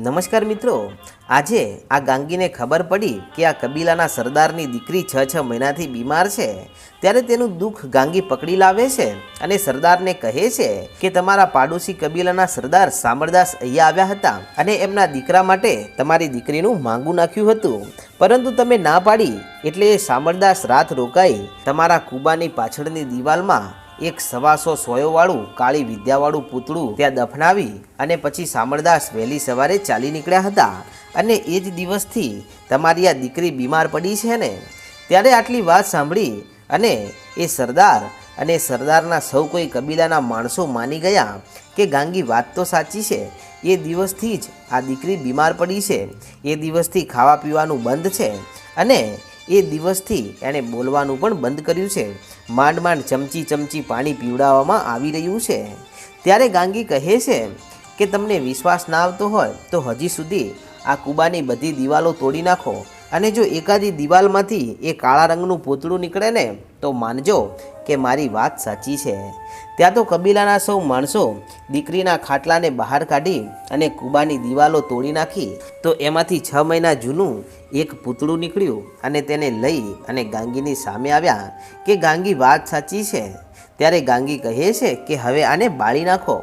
નમસ્કાર મિત્રો. આજે આ ગાંગીને ખબર પડી કે આ કબીલાના સરદારની દીકરી છ છ મહિનાથી બીમાર છે. ત્યારે તેનું દુઃખ ગાંગી પકડી લાવે છે અને સરદારને કહે છે કે તમારા પાડોશી કબીલાના સરદાર સામરદાસ અહીંયા આવ્યા હતા અને એમના દીકરા માટે તમારી દીકરીનું માંગું નાખ્યું હતું. પરંતુ તમે ના પાડી એટલે એ સામરદાસ રાત રોકાઈ તમારા કુબાની પાછળની દિવાલમાં એક સવાસો સોયોવાળું, કાળી વિદ્યાવાળું પૂતળું ત્યાં દફનાવી અને પછી સામળદાસ વહેલી સવારે ચાલી નીકળ્યા હતા. અને એ જ દિવસથી તમારી આ દીકરી બીમાર પડી છે ને? ત્યારે આટલી વાત સાંભળી અને એ સરદાર અને સરદારના સૌ કોઈ કબીલાના માણસો માની ગયા કે ગાંગી વાત તો સાચી છે, એ દિવસથી જ આ દીકરી બીમાર પડી છે. એ દિવસથી ખાવા પીવાનું બંધ છે અને એ દિવસથી એણે બોલવાનું પણ બંધ કર્યું છે. માંડ માંડ ચમચી ચમચી પાણી પીવડાવવામાં આવી રહ્યું છે. ત્યારે ગાંગી કહે છે કે, તમને વિશ્વાસ ના આવતો હોય તો હજી સુધી આ કુબાની બધી દિવાલો તોડી નાખો. અને જો એકાદી દિવાલમાંથી એ કાળા રંગનું પૂતળું નીકળે ને, તો માનજો કે મારી વાત સાચી છે. ત્યાં તો કબીલાના સૌ માણસો દીકરીના ખાટલાને બહાર કાઢી અને કુબાની દિવાલો તોડી નાખી. તો એમાંથી છ મહિના જૂનું એક પૂતળું નીકળ્યું અને તેને લઈ અને ગાંગીની સામે આવ્યા કે, ગાંગી, વાત સાચી છે. ત્યારે ગાંગી કહે છે કે, હવે આને બાળી નાખો.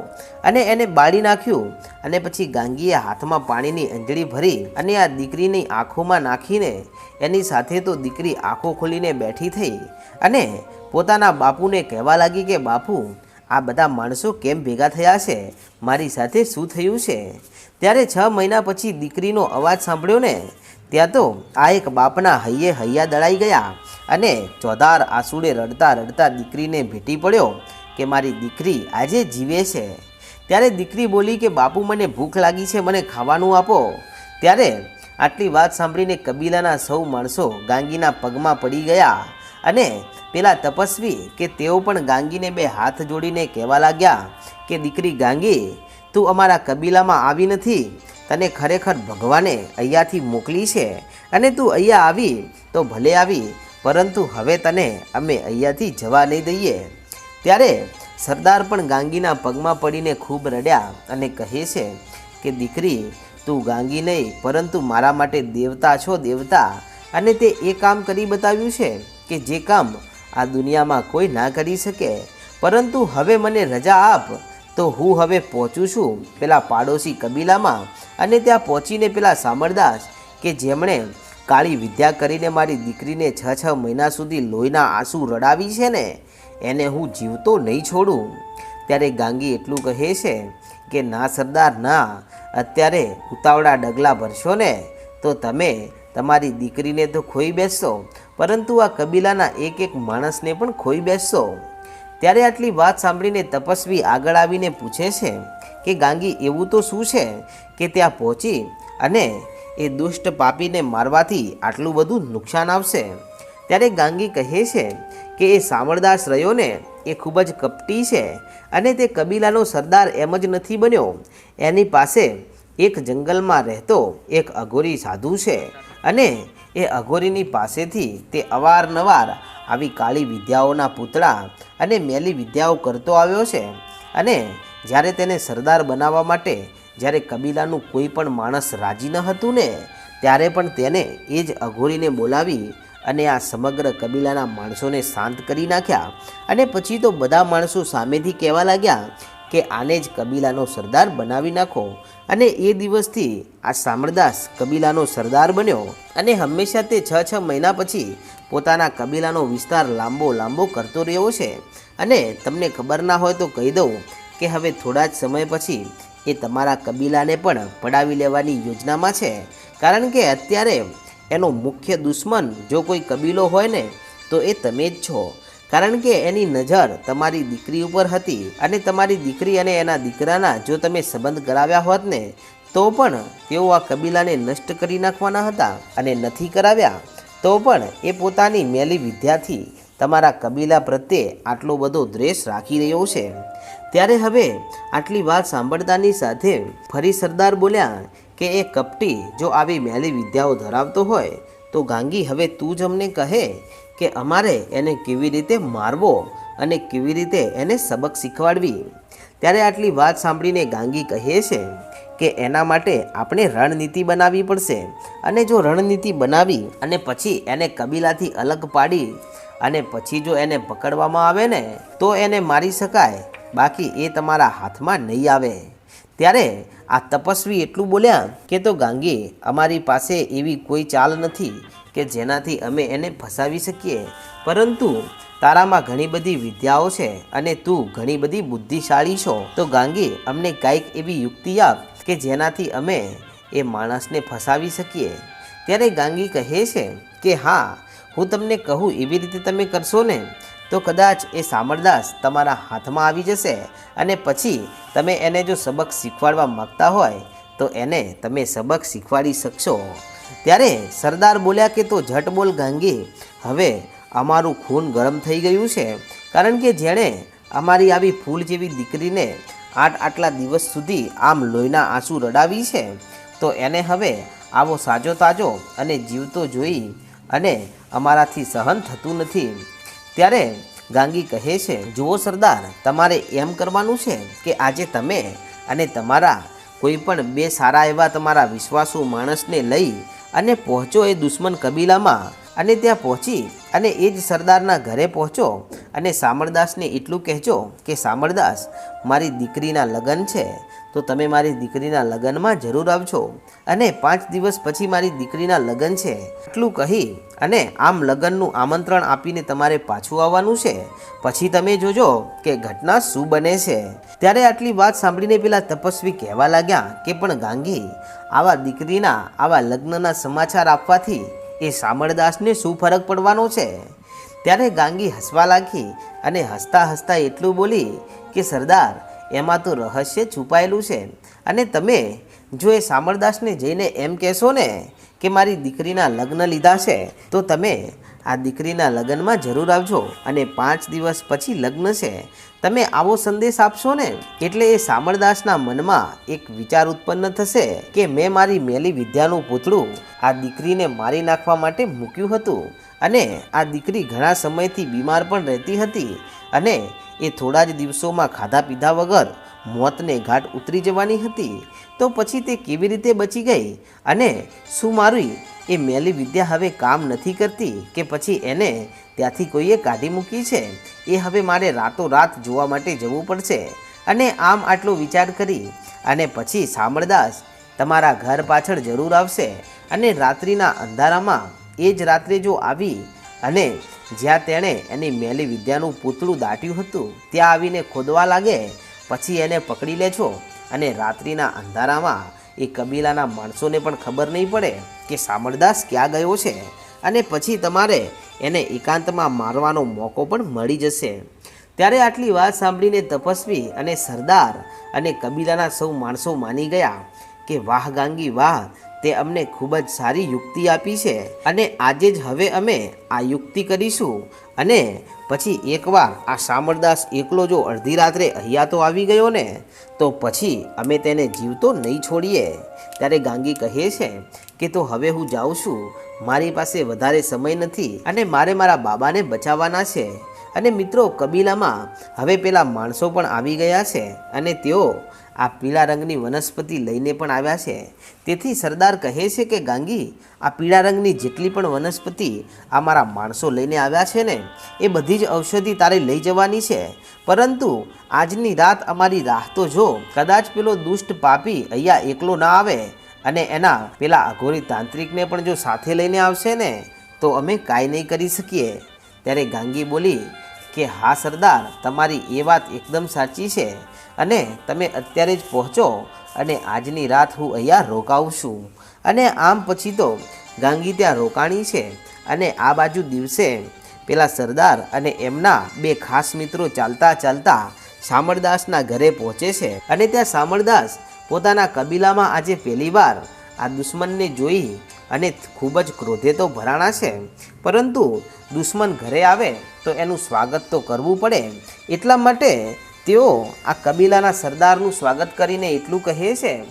અને એને બાળી નાખ્યું અને પછી ગાંગીએ હાથમાં પાણીની અંજળી ભરી અને આ દીકરીની આંખોમાં નાખીને એની સાથે તો દીકરી આંખો ખોલીને બેઠી થઈ અને પોતાના બાપુને કહેવા લાગી કે, બાપુ, આ બધા માણસો કેમ ભેગા થયા છે? મારી સાથે શું થયું છે? ત્યારે છ મહિના પછી દીકરીનો અવાજ સાંભળ્યો ને, ત્યાં તો આ એક બાપના હૈયે હૈયા દળાઈ ગયા અને ચોધાર આંસુડે રડતા રડતા દીકરીને ભેટી પડ્યો કે, મારી દીકરી આજે જીવે છે. ત્યારે દીકરી બોલી કે, બાપુ, મને ભૂખ લાગી છે, મને ખાવાનું આપો. ત્યારે આટલી વાત સાંભળીને કબીલાના સૌ માણસો ગાંગીના પગમાં પડી ગયા અને પેલા તપસ્વી કે તેઓ પણ ગાંગીને બે હાથ જોડીને કહેવા લાગ્યા કે, દીકરી ગાંગી, તું અમારા કબીલામાં આવી નથી. તને ખરેખર ભગવાને અહીંયાથી મોકલી છે અને તું અહીંયા આવી તો ભલે આવી, પરંતુ હવે તને અમે અહીંયાથી જવા નહીં દઈએ. ત્યારે સરદાર પણ ગાંગીના પગમાં પડીને ખૂબ રડ્યા અને કહે છે કે, દીકરી, તું ગાંગી નહીં, પરંતુ મારા માટે દેવતા છો દેવતા અને તે એ કામ કરી બતાવ્યું છે. કે જે કામ આ દુનિયામાં કોઈ ના કરી શકે. પરંતુ હવે મને રજા આપ, તો હું હવે પહોંચું છું પેલા પાડોશી કબીલામાં અને ત્યાં પહોંચીને પેલા સામરદાસ કે જેમણે કાળી વિદ્યા કરીને મારી દીકરીને છ છ મહિના સુધી લોહીના આંસુ રડાવી છે ને, એને હું જીવતો નહીં છોડું. ત્યારે ગાંગી એટલું કહે છે કે, ના સરદાર, ના, અત્યારે ઉતાવળા ડગલા ભરશો ને તો તમે તમારી દીકરીને તો ખોઈ બેસશો, પરંતુ આ કબીલાના એક એક માણસને પણ ખોઈ બેસશો. ત્યારે આટલી વાત સાંભળીને તપસ્વી આગળ આવીને પૂછે છે કે, ગાંગી, એવું તો શું છે કે ત્યાં પહોંચી અને એ દુષ્ટ પાપીને મારવાથી આટલું બધું નુકસાન આવશે? ત્યારે ગાંગી કહે છે કે, એ સામળદાસ રહ્યો એ ખૂબ જ કપટી છે અને તે કબીલાનો સરદાર એમ જ નથી બન્યો. એની પાસે એક જંગલમાં રહેતો એક અઘોરી સાધુ છે અને એ અઘોરીની પાસેથી તે અવારનવાર આવી કાળી વિદ્યાઓના પૂતળા અને મેલી વિદ્યાઓ કરતો આવ્યો છે અને જ્યારે તેને સરદાર બનાવવા માટે જ્યારે કબીલાનું કોઈ પણ માણસ રાજી ન હતું ને, ત્યારે પણ તેને એ જ અઘોરીને બોલાવી અને આ સમગ્ર કબીલાના માણસોને શાંત કરી નાખ્યા અને પછી તો બધા માણસો સામેથી કહેવા લાગ્યા કે આને જ કબીલાનો સરદાર બનાવી નાખો. અને એ દિવસથી આ સામરદાસ કબીલાનો સરદાર બન્યો અને હંમેશા તે છ છ મહિના પછી પોતાના કબીલાનો વિસ્તાર લાંબો લાંબો કરતો રહ્યો છે. અને તમને ખબર ના હોય તો કહી દઉં કે હવે થોડા જ સમય પછી એ તમારા કબીલાને પણ પડાવી લેવાની યોજનામાં છે. કારણ કે અત્યારે એનો મુખ્ય દુશ્મન જો કોઈ કબીલો હોય ને, તો એ તમે જ છો. કારણ કે એની નજર તમારી દીકરી ઉપર હતી અને તમારી દીકરી અને એના દીકરાના જો તમે સંબંધ કરાવ્યા હોત ને, તો પણ તેઓ આ કબીલાને નષ્ટ કરી નાખવાના હતા અને નથી કરાવ્યા, તો પણ એ પોતાની મેલી વિદ્યાથી તમારા કબીલા પ્રત્યે આટલો બધો દ્વેષ રાખી રહ્યો છે. ત્યારે હવે આટલી વાત સાંભળતાની સાથે ફરી સરદાર બોલ્યા કે એ કપટી જો આવી મેલી વિદ્યાઓ ધરાવતો હોય, તો ગાંગી હવે તું જ અમને કહે કે અમારે એને કેવી રીતે મારવો અને કેવી રીતે એને સબક શીખવાડવી? ત્યારે આટલી વાત સાંભળીને ગાંગી કહે છે કે એના માટે આપણે રણનીતિ બનાવવી પડશે અને જો રણનીતિ બનાવી અને પછી એને કબીલાથી અલગ પાડી અને પછી જો એને પકડવામાં આવે ને, તો એને મારી શકાય. બાકી એ તમારા હાથમાં નહીં આવે. ત્યારે આ તપસ્વી એટલું બોલ્યા કે તો ગાંગી, અમારી પાસે એવી કોઈ ચાલ નથી કે જેનાથી અમે એને ફસાવી શકીએ? પરંતુ તારામાં ઘણી બધી વિદ્યાઓ છે અને તું ઘણી બધી બુદ્ધિશાળી છો. તો ગાંગી, અમને કાંઈક એવી યુક્તિ આપ કે જેનાથી અમે એ માણસને ફસાવી શકીએ? ત્યારે ગાંગી કહે છે કે, હા, હું તમને કહું એવી રીતે તમે કરશો ને, તો કદાચ એ સામરદાસ તમારા હાથમાં આવી જશે અને પછી તમે એને જો સબક શીખવાડવા માગતા હોય, તો એને તમે સબક શીખવાડી શકશો. ત્યારે સરદાર બોલ્યા કે તો ઝટ બોલ ગાંગી, હવે અમારું ખૂન ગરમ થઈ ગયું છે. કારણ કે જેણે અમારી આવી ફૂલ જેવી દીકરીને આઠ આટલા દિવસ સુધી આમ લોહીના આંસુ રડાવી છે, તો એને હવે આવો સાજો તાજો અને જીવતો જોઈ અને અમારાથી સહન થતું નથી. ત્યારે ગાંગી કહે છે, જુઓ સરદાર, તમારે એમ કરવાનું છે કે આજે તમે અને તમારા કોઈ પણ બે સારા એવા તમારા વિશ્વાસુ માણસને લઈ અને પહોંચો એ દુશ્મન કબીલામાં. અને ત્યાં પહોંચી અને એ જ સરદારના ઘરે પહોંચો અને સામળદાસને એટલું કહેજો કે સામળદાસ, મારી દીકરીના લગ્ન છે. તો તમે મારી દીકરીના લગ્નમાં જરૂર આવજો. અને પાંચ દિવસ પછી મારી દીકરીના લગ્ન છે. એટલું કહી અને આમ લગ્નનું આમંત્રણ આપીને તમારે પાછું આવવાનું છે. પછી તમે જોજો કે ઘટના શું બને છે. ત્યારે આટલી વાત સાંભળીને પેલા તપસ્વી કહેવા લાગ્યા કે પણ ગાંગી, આવા દીકરીના, આવા લગ્નના સમાચાર આપવાથી એ સામળદાસને શું ફરક પડવાનો છે? ત્યારે ગાંગી હસવા લાગી અને હસતા હસતા એટલું બોલી કે સરદાર એમાં તો રહસ્ય છુપાયેલું છે. અને તમે જો એ સામરદાસને જઈને એમ કહેશો ને કે મારી દીકરીના લગ્ન લીધા છે, તો તમે આ દીકરીના લગ્નમાં જરૂર આવજો અને પાંચ દિવસ પછી લગ્ન છે. તમે આવો સંદેશ આપશો ને? એટલે એ સામરદાસના મનમાં એક વિચાર ઉત્પન્ન થશે કે મેં મારી મેલી વિદ્યાનું પૂતળું આ દીકરીને મારી નાખવા માટે મૂક્યું હતું. અને આ દીકરી ઘણા સમયથી બીમાર પણ રહેતી હતી અને એ થોડા જ દિવસોમાં ખાધા પીધા વગર મોતને ઘાટ ઉતરી જવાની હતી. તો પછી તે કેવી રીતે બચી ગઈ અને શું મારી એ મેલી વિદ્યા હવે કામ નથી કરતી કે પછી એને ત્યાંથી કોઈએ કાઢી મૂકી છે? એ હવે મારે રાતોરાત જોવા માટે જવું પડશે. અને આમ આટલો વિચાર કરી અને પછી સામળદાસ તમારા ઘર પાછળ જરૂર આવશે અને રાત્રિના અંધારામાં એ જ રાત્રે જો આવી અને જ્યાં તેણે એની મેલી વિદ્યાનું પૂતળું દાટ્યું હતું, ત્યાં આવીને ખોદવા લાગે, પછી એને પકડી લેજો અને રાત્રિના અંધારામાં એ કબીલાના માણસોને પણ ખબર નહીં પડે કે સામળદાસ ક્યાં ગયો છે અને પછી તમારે એને એકાંતમાં મારવાનો મોકો પણ મળી જશે. ત્યારે આટલી વાત સાંભળીને તપસ્વી અને સરદાર અને કબીલાના સૌ માણસો માની ગયા કે વાહ ગાંગી વાહ તે અમને ખૂબ જ સારી યુક્તિ આપી છે. અને આજે જ હવે અમે આ યુક્તિ કરીશું. અને પછી એકવાર આ સામરદાસ એકલો જો અડધી રાત્રે અહીંયા તો આવી ગયો ને, તો પછી અમે તેને જીવતો નહીં છોડીએ. ત્યારે ગાંગી કહે છે કે, તો હવે હું જાઉં છું. મારી પાસે વધારે સમય નથી અને મારે મારા બાબાને બચાવવાના છે. અને મિત્રો કબીલામાં હવે પેલા માણસો પણ આવી ગયા છે અને તેઓ આ પીળા રંગની વનસ્પતિ લઈને પણ આવ્યા છે. તેથી સરદાર કહે છે કે, ગાંગી, આ પીળા રંગની જેટલી પણ વનસ્પતિ આ મારા માણસો લઈને આવ્યા છે ને, એ બધી જ ઔષધિ તારે લઈ જવાની છે. પરંતુ આજની રાત અમારી રાહ તો જો, કદાચ પેલો દુષ્ટ પાપી અહીંયા એકલો ના આવે અને એના પેલા અઘોરી તાંત્રિકને પણ જો સાથે લઈને આવશે ને, તો અમે કાંઈ નહીં કરી શકીએ. ત્યારે ગાંગી બોલી કે, હા સરદાર, તમારી એ વાત એકદમ સાચી છે અને તમે અત્યારે જ પહોંચો અને આજની રાત હું અહીંયા રોકાઉં છું. અને આમ પછી તો ગાંગી ત્યાં રોકાણી છે અને આ બાજુ દિવસે પેલા સરદાર અને એમના બે ખાસ મિત્રો ચાલતા ચાલતા શામળદાસના ઘરે પહોંચે છે. અને ત્યાં શામળદાસ પોતાના કબીલામાં આજે પહેલીવાર આ દુશ્મનને જોઈ અને ખૂબ જ ક્રોધે તો ભરાણા છે, પરંતુ દુશ્મન ઘરે આવે તો એનું સ્વાગત તો કરવું પડે. એટલા માટે તેઓ આ કબીલાના સરદારનું સ્વાગત કરીને એટલું કહે છે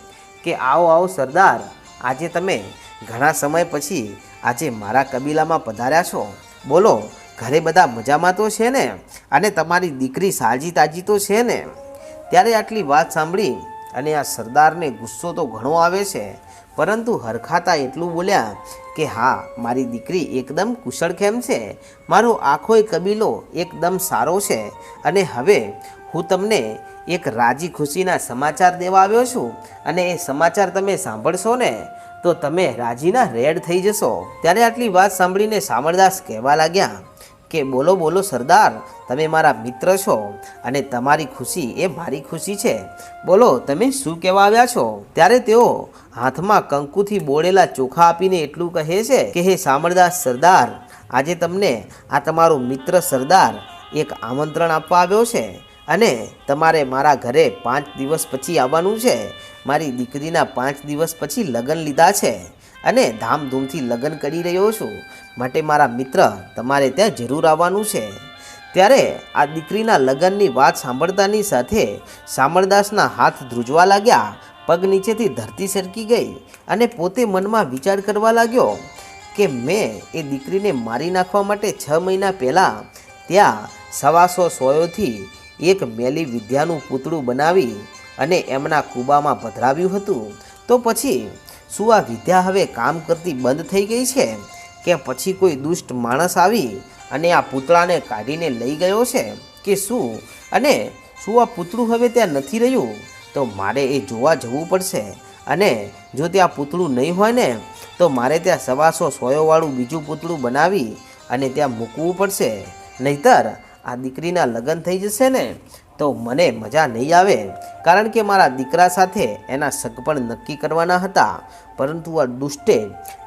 કે, આવો આવો સરદાર, આજે તમે ઘણા સમય પછી આજે મારા કબીલામાં પધાર્યા છો. બોલો, ઘરે બધા મજામાં તો છે ને? અને તમારી દીકરી સાજી તાજી તો છે ને? ત્યારે આટલી વાત સાંભળી અને આ સરદારને ગુસ્સો તો ઘણો આવે છે, પરંતુ હરખાતા એટલું બોલ્યા કે હા, મારી દીકરી એકદમ કુશળખેમ છે? મારો આખોય કબીલો એકદમ સારો છે અને હવે હું તમને એક રાજી ખુશીના સમાચાર દેવા આવ્યો છું અને એ સમાચાર તમે સાંભળશો ને, તો તમે રાજીના રેડ થઈ જશો. ત્યારે આટલી વાત સાંભળીને સામળદાસ કહેવા લાગ્યા કે બોલો બોલો સરદાર, તમે મારા મિત્ર છો અને તમારી ખુશી એ મારી ખુશી છે. બોલો, તમે શું કહેવા આવ્યા છો? ત્યારે તેઓ હાથમાં કંકુથી બોળેલા ચોખા આપીને એટલું કહે છે કે, હે સામરદાસ સરદાર, આજે તમને આ તમારો મિત્ર સરદાર એક આમંત્રણ આપવા આવ્યો છે અને તમારે મારા ઘરે પાંચ દિવસ પછી આવવાનું છે. મારી દીકરીના પાંચ દિવસ પછી લગ્ન લીધા છે. અને ધામધૂમથી લગ્ન કરી રહ્યો છું. માટે મારા મિત્ર, તમારે ત્યાં જરૂર આવવાનું છે. ત્યારે આ દીકરીના લગ્નની વાત સાંભળતાની સાથે સામળદાસના હાથ ધ્રુજવા લાગ્યા. પગ નીચેથી ધરતી સરકી ગઈ અને પોતે મનમાં વિચાર કરવા લાગ્યો કે મેં એ દીકરીને મારી નાખવા માટે છ મહિના પહેલાં ત્યાં સવાસો સોયોથી એક મેલી વિદ્યાનું પૂતળું બનાવી અને એમના કૂબામાં પધરાવ્યું હતું. તો પછી શું આ વિદ્યા હવે કામ કરતી બંધ થઈ ગઈ છે. કે પછી કોઈ દુષ્ટ માણસ આવી અને આ પૂતળાને કાઢીને લઈ ગયો છે કે શું? અને શું આ પૂતળું હવે ત્યાં નથી રહ્યું, તો મારે એ જોવા જવું પડશે. અને જો ત્યાં પૂતળું નહીં હોય ને, તો મારે ત્યાં સવાસો સોયોવાળું બીજું પૂતળું બનાવી અને ત્યાં મૂકવું પડશે. નહીતર આ દીકરીના લગ્ન થઈ જશે ને. તો મને મજા નહીં આવે, કારણ કે મારા દીકરા સાથે એના સગપણ નક્કી કરવાના હતા. પરંતુ આ દુષ્ટે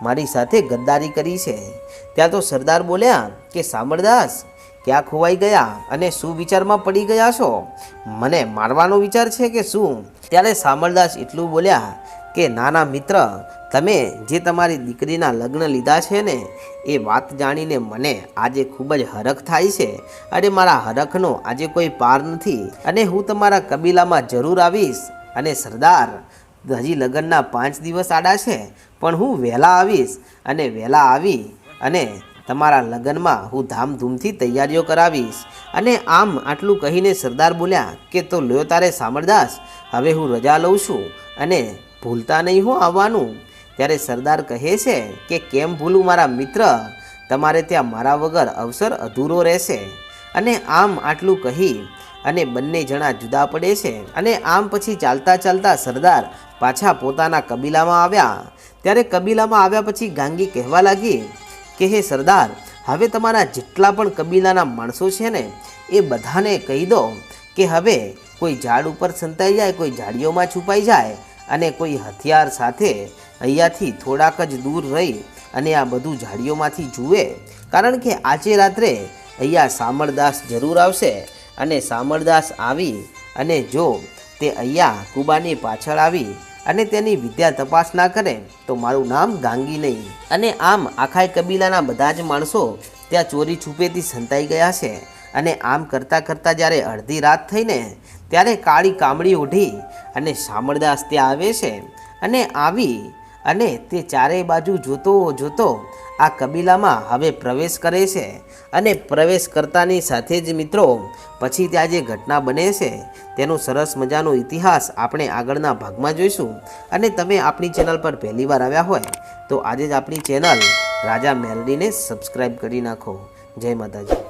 મારી સાથે ગદ્દારી કરી છે. ત્યાં તો સરદાર બોલ્યા કે સામળદાસ ક્યાં ખોવાઈ ગયા અને શું વિચારમાં પડી ગયા છો? મને મારવાનો વિચાર છે કે શું? ત્યારે સામળદાસ એટલું બોલ્યા કે, નાના મિત્ર તમે જે તમારી દીકરીના લગ્ન લીધા છે ને, એ વાત જાણીને મને આજે ખૂબ જ હરખ થાય છે. અરે મારા હરખનો આજે કોઈ પાર નથી. અને હું તમારા કબીલામાં જરૂર આવીશ. અને સરદાર, હજી લગ્નના પાંચ દિવસ આડા છે, પણ હું વહેલા આવીશ. અને વહેલા આવી અને તમારા લગ્નમાં હું ધામધૂમથી તૈયારીઓ કરાવીશ. અને આમ આટલું કહીને સરદાર બોલ્યા કે તો લ્યો તારે સામરદાસ, હવે હું રજા લઉં છું. અને ભૂલતા નહીં હું આવવાનું. ત્યારે સરદાર કહે છે કે કેમ ભૂલું મારા મિત્ર? તમારે ત્યાં મારા વગર અવસર અધૂરો રહેશે. અને આમ આટલું કહી અને બંને જણા જુદા પડે છે અને આમ પછી ચાલતા ચાલતા સરદાર પાછા પોતાના કબીલામાં આવ્યા. ત્યારે કબીલામાં આવ્યા પછી ગાંગી કહેવા લાગી કે, હે સરદાર, હવે તમારા જેટલા પણ કબીલાના માણસો છે ને, એ બધાને કહી દો કે હવે કોઈ ઝાડ ઉપર સંતાઈ જાય, કોઈ ઝાડીઓમાં છુપાઈ જાય અને કોઈ હથિયાર સાથે અહીંયાથી થોડાક જ દૂર રહી અને આ બધું ઝાડીઓમાંથી જુએ. કારણ કે આજે રાત્રે અહીંયા સામળદાસ જરૂર આવશે અને સામળદાસ આવી અને જો તે અહીંયા કુબાની પાછળ આવી અને તેની વિદ્યા તપાસ ના કરે, તો મારું નામ ગાંગી નહીં. અને આમ આખાય કબીલાના બધા જ માણસો ત્યાં ચોરી છુપેથી સંતાઈ ગયા છે. અને આમ કરતાં કરતાં જ્યારે અડધી રાત થઈને ત્યારે કાળી કામડી ઓઢી અને સામળદાસ ત્યાં આવે છે અને આવી અને તે ચારેય બાજુ જોતો જોતો આ કબીલામાં હવે પ્રવેશ કરે છે અને પ્રવેશ કરતાની સાથે જ મિત્રો, પછી ત્યાં જે ઘટના બને છે, તેનો સરસ મજાનો ઇતિહાસ આપણે આગળના ભાગમાં જોઈશું. અને તમે આપણી ચેનલ પર પહેલીવાર આવ્યા હોય, તો આજે જ આપણી ચેનલ રાજા મેલડીને સબસ્ક્રાઈબ કરી નાખો. જય માતાજી.